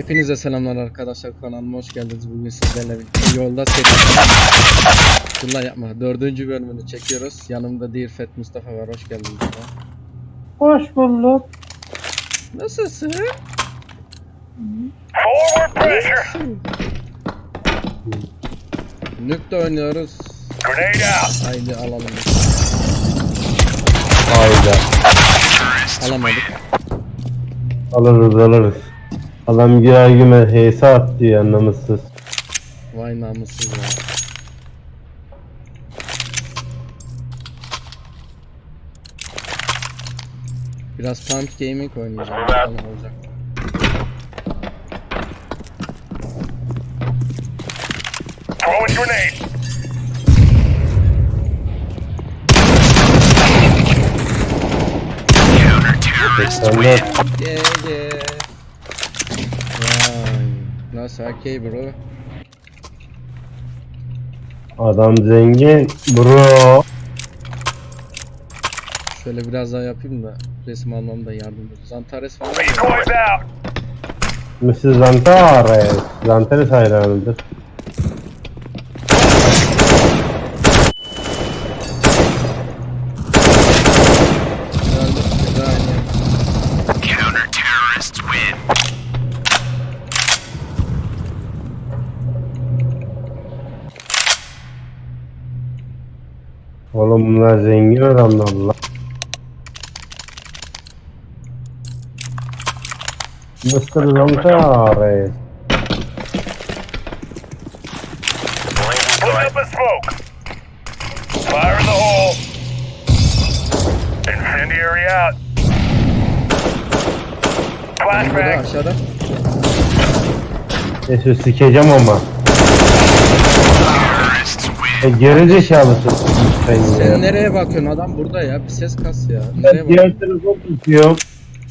Hepinize selamlar arkadaşlar kanalıma hoş geldiniz. Bugün sizlerle birlikte yolda Kullan yapma. Dördüncü bölümünü çekiyoruz. Yanımda Dirfet Mustafa var. Hoş geldin Mustafa. Hoş bulduk. Nasılsın? Forward pressure. Nükte oynuyoruz. Grenade out. Haydi alalım. Hayda. Alamadık. Alırız alırız. Adam girer girmez heyse attı ya namussuz. Vay namussuz ya. Biraz Pump Gaming oynayacağım. Bakalım olacak. Throwing grenade. Sen de Yeah yeah. Okay bro? adam zengin bro. Şöyle biraz daha yapayım da resim almamda yardımcı olur. Zantares out. Mrs. Zantares. Zantares hayranıdır. Geldi. Güzel aynı. Counter terrorists win. Oğlum bunlar zengin adamlar lan. Mr. Zantares. Put up a smoke. Fire in the hole. Incendiary out. Burada Flashbang. aşağıda. Neyse sikeceğim ama. E, geri zekalısın sen nereye bakıyorsun? Adam burada ya. Bir ses kas ya. Nereye bak? diğer telefon tutuyorum.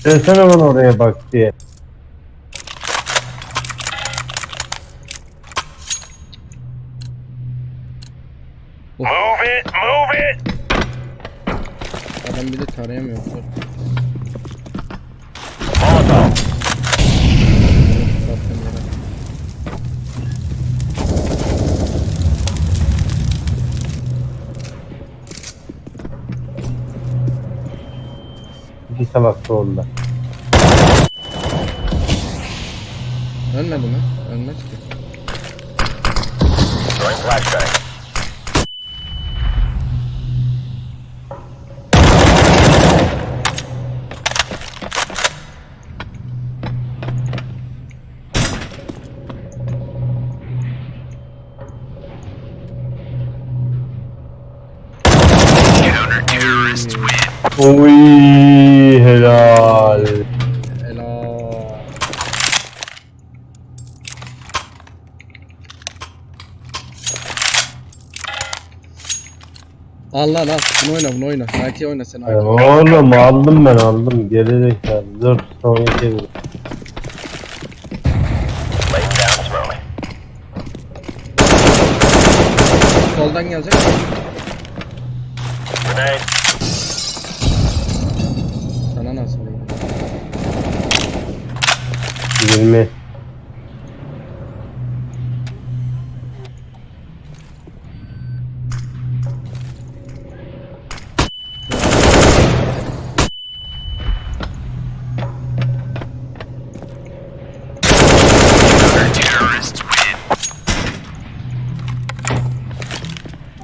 Desene bana oraya bak diye. Move it, move it. Adam bir de tarayamıyor. Dur. İki salak orada. Ölmedi mi? Ölmez ki. Throwing flashbang. Oy helal. Helal. Al lan al. Bunu oyna bunu oyna. AK oyna sen Ya AK. Oğlum aldım ben aldım. Geri zekalı. Dur down smoke. Soldan gelecek. Grenade. 20.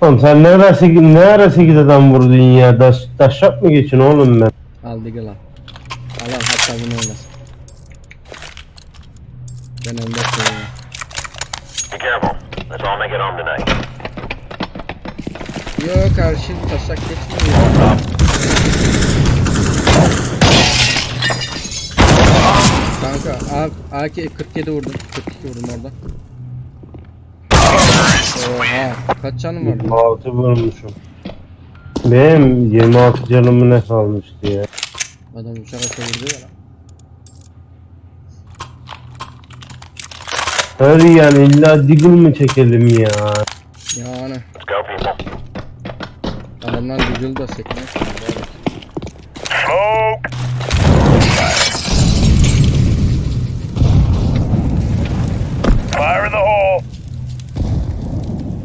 Oğlum sen ne ara 8, ne ara 8 adam vurdun ya? Daş, taşak mı geçin oğlum ben? Al Diggle al. Al al hatta bunu oynasın. Ben koyuyorum. Be careful. Let's all make it home tonight. Yok karşı taşak geçmiyor. Kanka A- AK 47 vurdum. 42 vurdum orada. Oha kaç canım var? 26 vurmuşum. Benim 26 canımı ne kalmıştı ya? Adam uçağa çevirdi ya Hadi yani illa Deagle mı çekelim ya? Yani adamlar Google da sekmek. Smoke. Fire in the hole.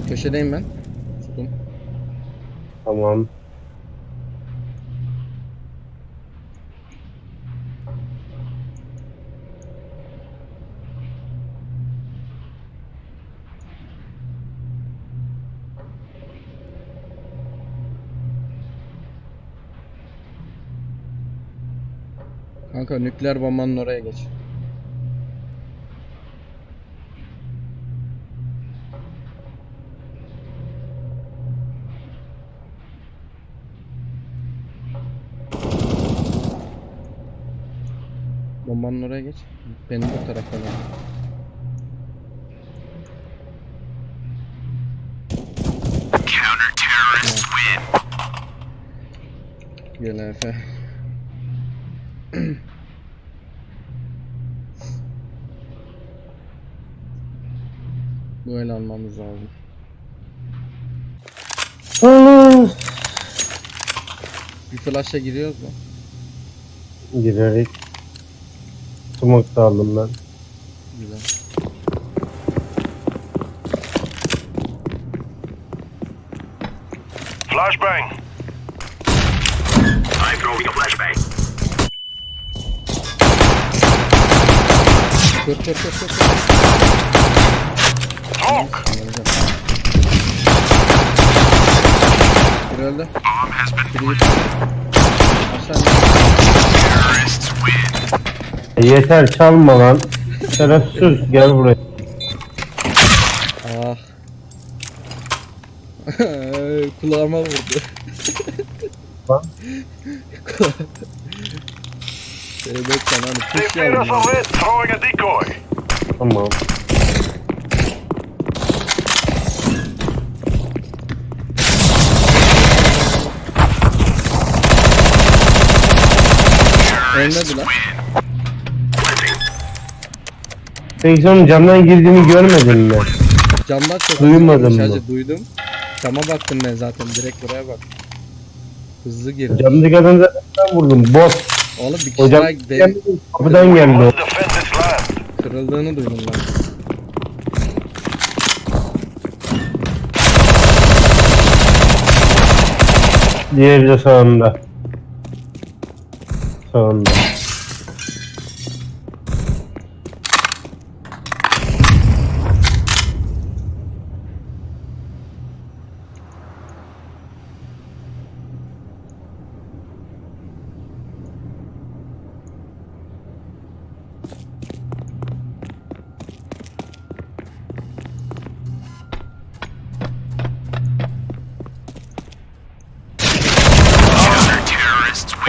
Köşedeyim ben. Tutun. Tamam. Kanka nükleer bombanın oraya geç. Bombanın oraya geç. Benim bu tarafa gel. Gel Efe. Bu el almamız lazım. Bir flash'a giriyoruz mu? Girerik. Smoke da aldım ben. Güzel. Flashbang. I'm throwing a flashbang. Kır kır kır kır kır. Aşağı in. E, yeter çalma lan. Şerefsiz gel buraya. Ah. Kulağıma vurdu. Lan. Evet sen They've push made us yavrum. decoy. Tamam. Ölmedi lan. Peki sen camdan girdiğimi görmedin mi? Camdan çok Duymadın mı? hacı, duydum. Cama baktım ben zaten direkt buraya bak. Hızlı girdi. Camdaki adamı zaten ben vurdum. Boss. Oğlum bir kişi Hocam daha benim kapıdan geldi o. Kırıldığını duydum ben. Diğeri de sağında. Sağında.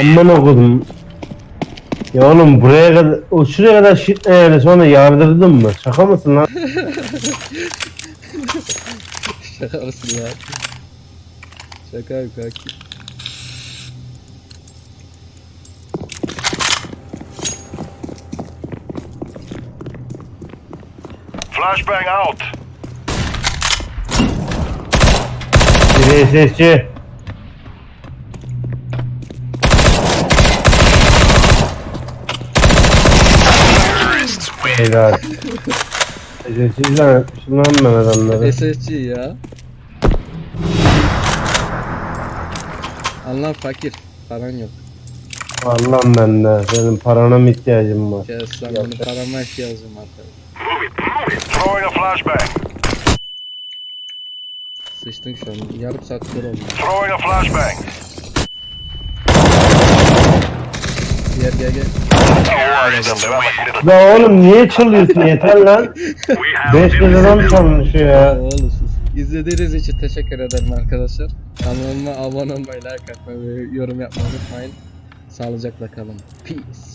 Aman okudum. Ya oğlum buraya kadar, o şuraya kadar shit yani sonra yardırdın mı? Şaka mısın lan? Şaka mısın ya? Şaka yok kanki. Flashbang out. Bir Helal. SSC'den yapmışım lan ben adamları. SSC ya. Allah fakir. Paran yok. Allah'ım ben de. Senin parana mı ihtiyacım var? Kes lan benim parama ihtiyacım var. Throwing a flashbang. Sıçtın şu an. Yarım saat sonra oldu. Throwing a flashbang. Gel gel gel. Ya oğlum niye çalıyorsun yeter lan? 5 liradan çalmış ya. Oğlum sus. İzlediğiniz için teşekkür ederim arkadaşlar. Kanalıma abone olmayı, like atmayı ve yorum yapmayı unutmayın. Sağlıcakla kalın. Peace.